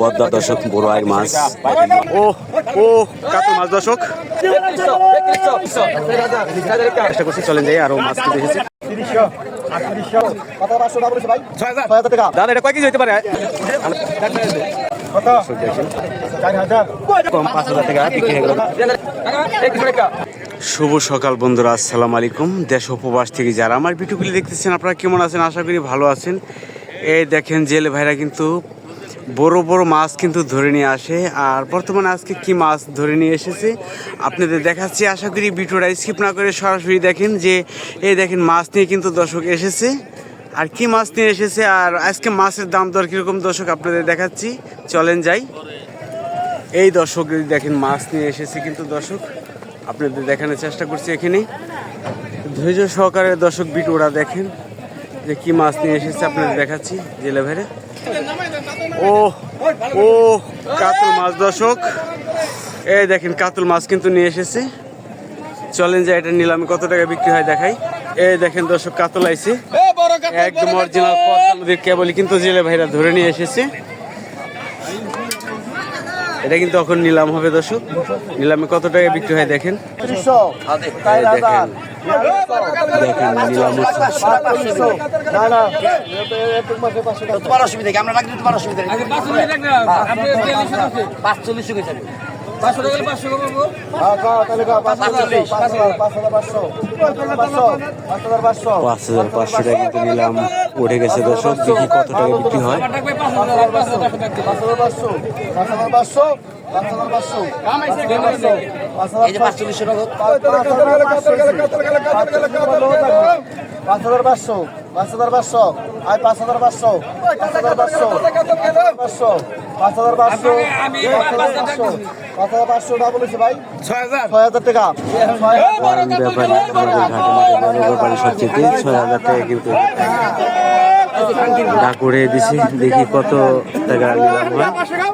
পদ্মা দর্শক বড় আয়ের মাছ। ও ও কাতল মাছ দর্শক চেষ্টা করছি, চলেন যাই, আরও মাছ হতে পারে? কম পাঁচ হাজার শুভ সকাল, বন্ধুরা, আসসালামু আলাইকুম। দেশ উপবাস থেকে যারা আমার ভিডিওগুলি দেখতেছেন, আপনারা কেমন আছেন? আশা করি ভালো আছেন। এই দেখেন, জেলে ভাইরা কিন্তু বড় বড় মাছ কিন্তু ধরে নিয়ে আসে। আর বর্তমানে আজকে কি মাছ ধরে নিয়ে এসেছে, আপনাদের দেখাচ্ছি। আশা করি ভিডিওটা স্কিপ না করে সরাসরি দেখেন যে, এই দেখেন মাছ নিয়ে কিন্তু দর্শক এসেছে। আর কি মাছ নিয়ে এসেছে আর আজকে মাছের দাম দর কীরকম দর্শক আপনাদের দেখাচ্ছি। চলেন যাই। এই দর্শক দেখেন মাছ নিয়ে এসেছে কিন্তু দর্শক। আপনাদের দেখানোর চেষ্টা করছি এখানে। ধৈর্য সহকারে দর্শক ভিডিওটা দেখেন যে কি মাছ নিয়ে এসেছে, আপনাদের দেখাচ্ছি জেলে ভেড়ে। ও ও কাতল মাছ, দর্শক। এই দেখেন, কাতল মাছ কিন্তু নিয়ে এসেছে। চলেন যে এটা নিলামে, কত টাকা বিক্রি হয় দেখাই। এই দেখেন, দর্শক, কাতল আইছে। একদম অরিজিনাল পদ্মা নদীর কেবলই কিন্তু জেলে ভাইরা ধরে নিয়ে এসেছে। এটা কিন্তু এখন নিলাম হবে, দর্শক। নিলামে কত টাকা বিক্রি হয় দেখেন। তোমার অসুবিধা কি আমরা রাখলে তোমার অসুবিধা নেই পাঁচচল্লিশ গেছে পাঁচ হাজার পাঁচশো টাকা কিন্তু নিলাম উঠে গেছে দর্শক দেখি কত টাকা বিক্রি হয় পাঁচ হাজার পাঁচশো পাঁচ হাজার পাঁচশো পাঁচ হাজার পাঁচশো পাঁচ হাজার পাঁচশো আই পাঁচ হাজার পাঁচশো পাঁচ হাজার পাঁচশো পাঁচশো পাঁচ হাজার পাঁচশো পাঁচ হাজার পাঁচশো ভাই ছয় হাজার হাজার কিন্তু দিছি দেখি কত টাকা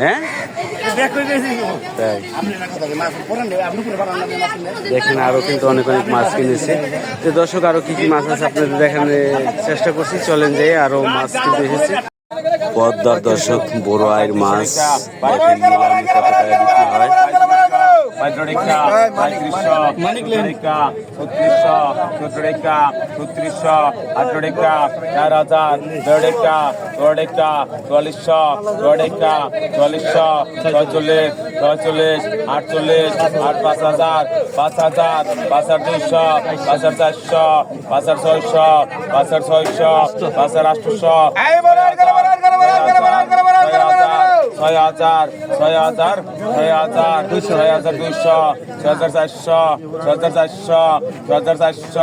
হ্যাঁ? তাই। দেখেন আরও কিন্তু অনেক অনেক মাছ কিনেছে। যে দর্শক আরও কি কি মাছ আছে আপনাদের দেখানোর চেষ্টা করছি। চলেন যে আরও মাছ কিনতে এসেছে। পদ্মার দর্শক বড় আয়ের মাছ দেখেন কত টাকা বিক্রি হয়? পঁয়ত্রিশশো পঁয়ত্রিশশো ছত্রিশশো সত্তরিকা ছত্রিশশো আটরিকা চার হাজার দেড়িকা চৌড়িকা চল্লিশশো চৌড়িকা চল্লিশশো ছয়চল্লিশ ছয়চল্লিশ আটচল্লিশ আট পাঁচ হাজার পাঁচ হাজার পাঁচ হাজার দুইশো পাঁচ হাজার চারশো পাঁচ হাজার ছয়শো পাঁচ হাজার ছয়শো পাঁচ হাজার আটশোশো। ছয় হাজার ছয় হাজার ছয় হাজার ছয় হাজার দুইশো ছয় হাজার চারশো ছয় হাজার চারশো ছয় হাজার চারশো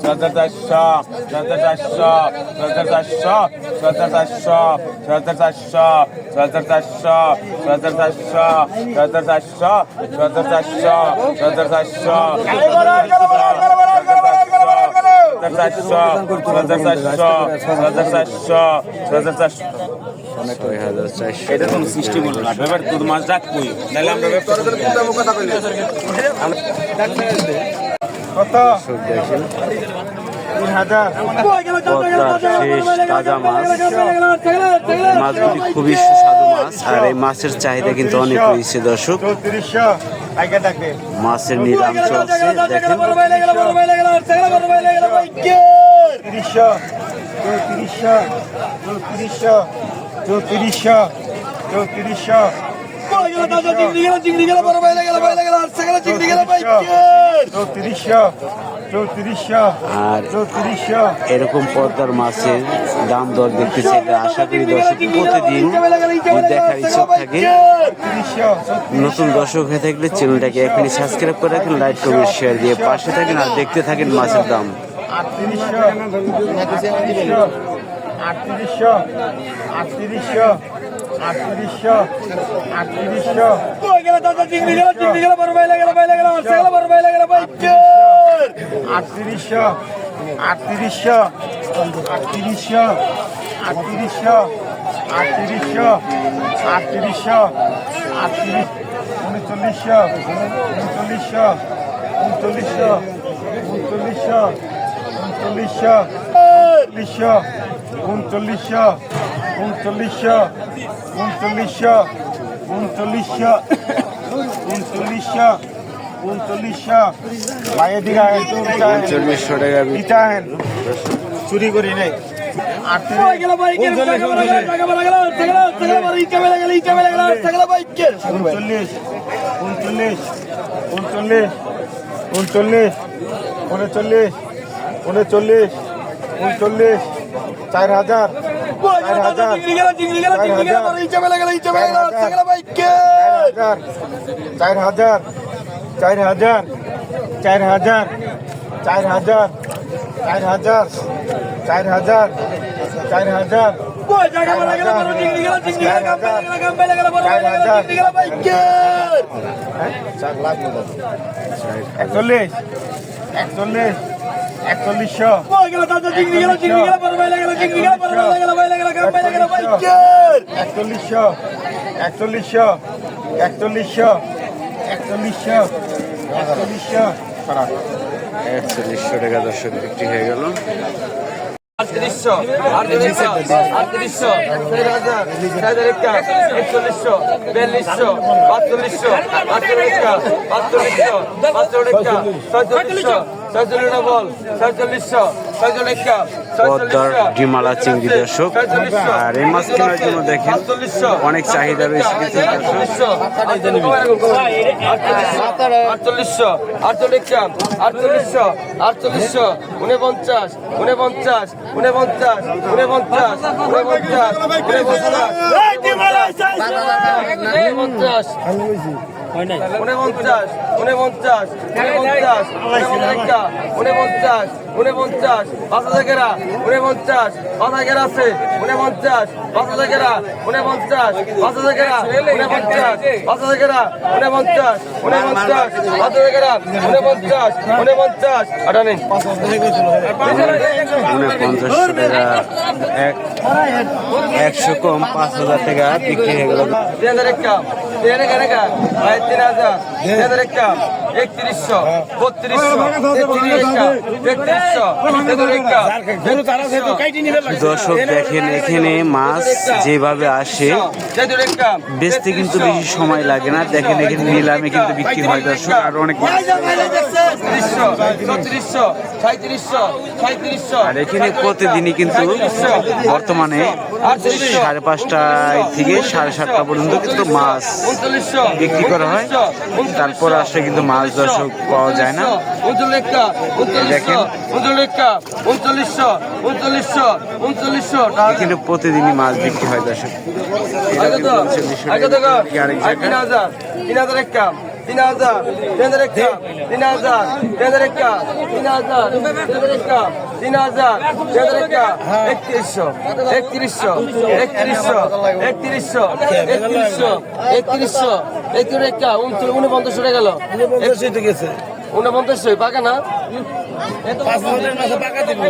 ছয় হাজার চারশো ছয় হাজার চারশো ছয় হাজার চারশো ছয় হাজার চারশো ছয় হাজার চারশো ছয় হাজার চারশো ছয় হাজার চারশো ছয় হাজার চারশো ছয় হাজার চারশো ছয় হাজার চারশো ছয় হাজার চারশো। এটা কোনো সিস্টেম হলো না। ব্যাপার দুধ মাছ ডাক কই? আমরা কত? দেখেন। তাজা মাছ। মাছগুলি খুবই সুস্বাদু মাছ আর এই মাছের চাহিদা কিন্তু অনেক রয়েছে দর্শক। মাছের নিলাম চলছে দেখেন। তিরিশশো চৌত্রিশশো চৌত্রিশশো। আর এরকম পর্দার মাছের দাম দর দেখতে চাইলে আশা করি দর্শক প্রতিদিন দেখার ইচ্ছুক থাকে নতুন দর্শক হয়ে থাকলে চ্যানেলটাকে এখনই সাবস্ক্রাইব করে রাখেন লাইক কমেন্ট শেয়ার দিয়ে পাশে থাকেন আর দেখতে থাকেন মাছের দাম। আটত্রিশশো আটত্রিশশো আটত্রিশশো আটত্রিশশো আটত্রিশশো। আটত্রিশশো আটত্রিশশো আটত্রিশশো আটত্রিশশো আটত্রিশশো আটত্রিশশো আটত্রিশ উনচল্লিশশো উনচল্লিশশো উনচল্লিশশো উনচল্লিশশো উনচল্লিশশো উনচল্লিশশো উনচল্লিশশো উনচল্লিশশো উনচল্লিশশো উনচল্লিশশো উনচল্লিশশো উনচল্লিশশো। বাইরে দিকে চল্লিশশো টাকা বিক্রি। চুরি করি নাই। উনচল্লিশ উনচল্লিশ উনচল্লিশ উনচল্লিশ উনচল্লিশ উনচল্লিশ উনচল্লিশ। চার হাজার চার হাজার চার হাজার চার হাজার চার হাজার চার হাজার চার হাজার চার হাজার একচল্লিশ একচল্লিশ একচল্লিশশো। একচল্লিশশো একচল্লিশশো একচল্লিশশো একচল্লিশশো একচল্লিশশো। একচল্লিশশো টাকা দর্শক বিক্রি হয়ে গেল। আটত্রিশশো আটত্রিশশো আটত্রিশশো চার হাজার চার একটা একচল্লিশশো বিয়াল্লিশশো পাঁচচল্লিশশো পাঁচচল্লিশটা পাঁচচল্লিশশো পাঁচচল্লিশটা ছয়চল্লিশশো পদ্মার ডিমালা চিংড়ি দর্শক আর এই মাছ কেনার জন্য দেখেন অনেক চাহিদা রয়েছে আটচল্লিশশো আটচল্লিশটা আটচল্লিশশো আটচল্লিশশো উনপঞ্চাশ উনপঞ্চাশ উনপঞ্চাশ উনপঞ্চাশ উনপঞ্চাশ উনপঞ্চাশ উনপঞ্চাশ। উনপঞ্চাশ উনপঞ্চাশ উনপঞ্চাশ উনপঞ্চাশ পাঁচ হাজার গেরা উনপঞ্চাশ পাঁচ হাজার গেরা আছে উনপঞ্চাশ পাঁচ হাজার গেরা উনপঞ্চাশ পাঁচ হাজার গেরা উনপঞ্চাশ পাঁচ হাজার গেরা উনপঞ্চাশ উনপঞ্চাশ পাঁচ হাজার গেরা উনপঞ্চাশ উনপঞ্চাশ আটা নেই উনপঞ্চাশশো টাকা এক একশো কম পাঁচ হাজার টাকা বিক্রি হয়ে গেল। তিন হাজার তিন হাজার একটা ভাই তিন হাজার তিন হাজার একটা একত্রিশশো বত্রিশশো তেত্রিশশো তেত্রিশশো দর্শক দেখেন এখানে মাছ যেভাবে আসে বেচতে কিন্তু বেশি সময় লাগে না দেখেন এখানে নিলামে কিন্তু বিক্রি হয় দর্শক আর অনেক আর এখানে প্রতিদিনই কিন্তু বর্তমানে সাড়ে পাঁচটায় থেকে সাড়ে সাতটা পর্যন্ত কিন্তু মাছ বিক্রি করা হয়। তারপর আসলে কিন্তু মাছ দর্শক পাওয়া যায় না। দেখেন। এখানে প্রতিদিনই মাছ বিক্রি হয় দর্শক। এটা কিন্তু আরেক জায়গায়। তিন হাজার তেন্দ্র একটা তিন হাজার তেন্দ্র একটা তিন হাজার তেন্দ্র একটা তিন হাজার তেন্দ্র একটা একত্রিশশো একত্রিশশো একত্রিশশো একত্রিশশো একত্রিশশো একত্রিশশো একত্রিশ একটা উনপঞ্চাশ হয়ে গেল। উনপঞ্চাশ বাঁকা না? পাঁচ হাজারের মাসে বাঁকা দিব।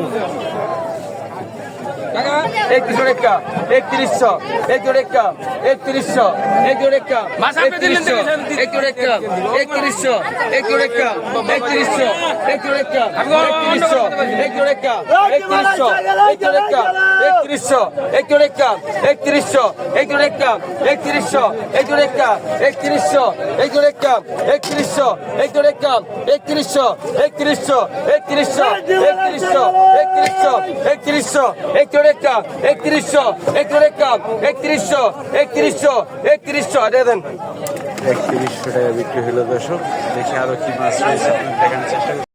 একত্রিশশো রেখা একত্রিশশো একটু রেখা একত্রিশশো একটু রেখা একত্রিশশো একটু রেখা একত্রিশশো একটু রেখা একত্রিশশো একটু রেখা একত্রিশশো একটু রেখা একত্রিশশো একটু রেখা একত্রিশশো একটু রেখা একত্রিশশো একটু রেখা একত্রিশশো একটু রেখা একত্রিশশো একটু রেখা একত্রিশশো একটু রেখা একত্রিশশো একত্রিশশো একত্রিশশো একত্রিশশো একত্রিশশো একত্রিশশো একটু রেখা একত্রিশশো একটু রেখা একত্রিশশো একত্রিশশো একত্রিশশো দেন একত্রিশশো টাকা বিক্রি হলো দর্শক দেখি আরও কি মাছ রয়েছে দেখানোর চেষ্টা।